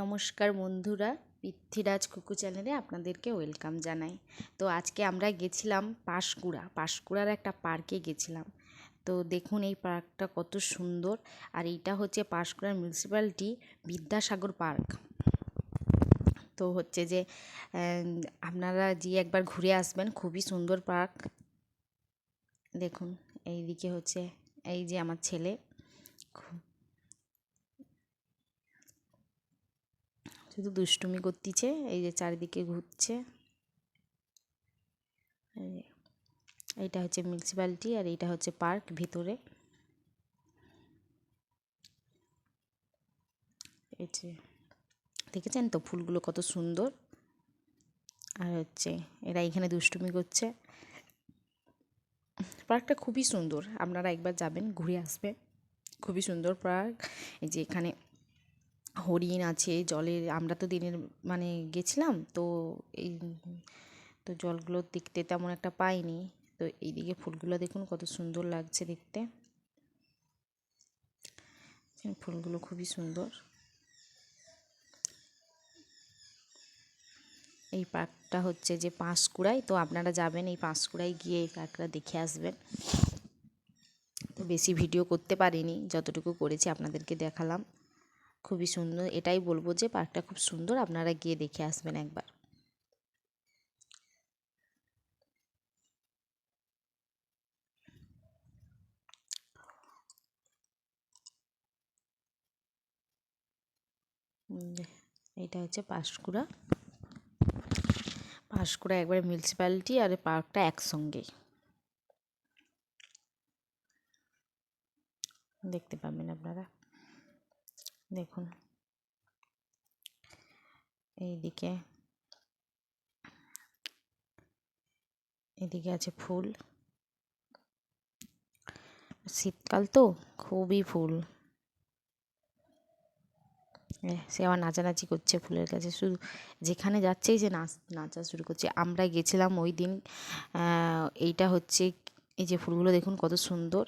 নমস্কার বন্ধুরা, পৃথ্বীরাজ কুকু চ্যানেলে আপনাদেরকে ওয়েলকাম জানাই। তো আজকে আমরা গেছিলাম পাশকুড়া, পাশকুড়ার একটা পার্কে গেছিলাম। তো দেখুন এই পার্কটা কত সুন্দর, আর এইটা হচ্ছে পাঁশকুড়ার মিউনিসিপ্যালিটি বিদ্যাসাগর পার্ক। তো হচ্ছে যে আপনারা যে একবার ঘুরে আসবেন, খুবই সুন্দর পার্ক। দেখুন, এইদিকে হচ্ছে, এই যে আমার ছেলে শুধু দুষ্টুমি করতেছে, এই যে চারিদিকে ঘুরছে। এইটা হচ্ছে মিউনিসিপ্যালিটি আর এইটা হচ্ছে পার্ক ভিতরে। এই যে, দেখেছেন তো ফুলগুলো কত সুন্দর? আর হচ্ছে এরা এখানে দুষ্টুমি করছে। পার্কটা খুবই সুন্দর, আপনারা একবার যাবেন, ঘুরে আসবেন। খুবই সুন্দর পার্ক। এই যে এখানে হরিণ আছে, জলের, আমরা তো দিনের মানে গেছিলাম তো এই, তো জলগুলো দেখতে তেমন একটা পাইনি। তো এইদিকে ফুলগুলো দেখুন কত সুন্দর লাগছে দেখতে। ফুলগুলো খুবই সুন্দর। এই পার্কটা হচ্ছে যে পাঁশকুড়ায়, তো আপনারা যাবেন এই পাঁশকুড়ায় গিয়ে এই পার্কটা দেখে আসবেন। তো বেশি ভিডিও করতে পারিনি, যতটুকু করেছি আপনাদেরকে দেখালাম। খুবই সুন্দর, এটাই বলব যে পার্কটা খুব সুন্দর, আপনারা গিয়ে দেখে আসবেন একবার। এটা হচ্ছে পাঁশকুড়া। পাঁশকুড়া একবারে মিউনিসিপ্যালিটি আর পার্কটা একসঙ্গেই দেখতে পাবেন আপনারা। দেখুন। এইদিকে এদিকে আছে ফুল। শীতকাল তো খুবই ফুল। সে আবার নাচানাচি করছে ফুলের কাছে। শুধু যেখানে যাচ্ছেই সে নাচ, নাচা শুরু করছে। আমরা গেছিলাম ওই দিন এইটা হচ্ছে এই যে ফুলগুলো দেখুন কত সুন্দর।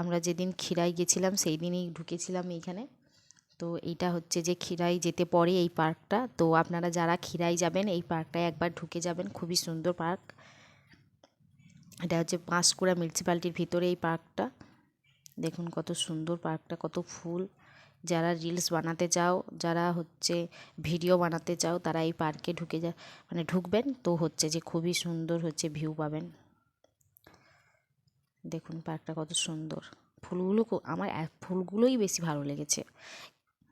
আমরা যেদিন খিরাই গেছিলাম, সেই দিনই ঢুকেছিলাম এইখানে। তো এইটা হচ্ছে যে খিরাই যেতে পরে এই পার্কটা। তো আপনারা যারা খিরাই যাবেন, এই পার্কটায় একবার ঢুকে যাবেন। খুবই সুন্দর পার্ক। এটা হচ্ছে পাঁশকুড়া মিউনিসিপ্যালিটির ভিতরে এই পার্কটা। দেখুন কত সুন্দর পার্কটা, কত ফুল। যারা রিলস বানাতে চাও, যারা হচ্ছে ভিডিও বানাতে চাও, তারা এই পার্কে ঢুকে যা মানে ঢুকবেন। তো হচ্ছে যে খুবই সুন্দর হচ্ছে ভিউ পাবেন। দেখুন পার্কটা কত সুন্দর। ফুলগুলো আমার ফুলগুলোই বেশি ভালো লেগেছে।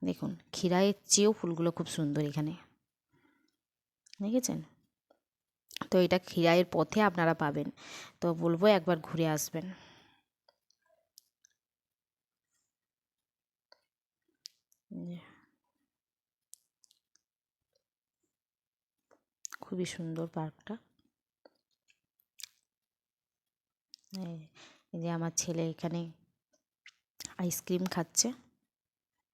দেখুন, ক্ষীরাইয়ের চেয়েও ফুলগুলো খুব সুন্দর এখানে। দেখেছেন? তো এটা ক্ষীরাইয়ের পথে আপনারা পাবেন। তো বলব একবার ঘুরে আসবেন। খুবই সুন্দর পার্কটা। এই যে আমার ছেলে এখানে আইসক্রিম খাচ্ছে।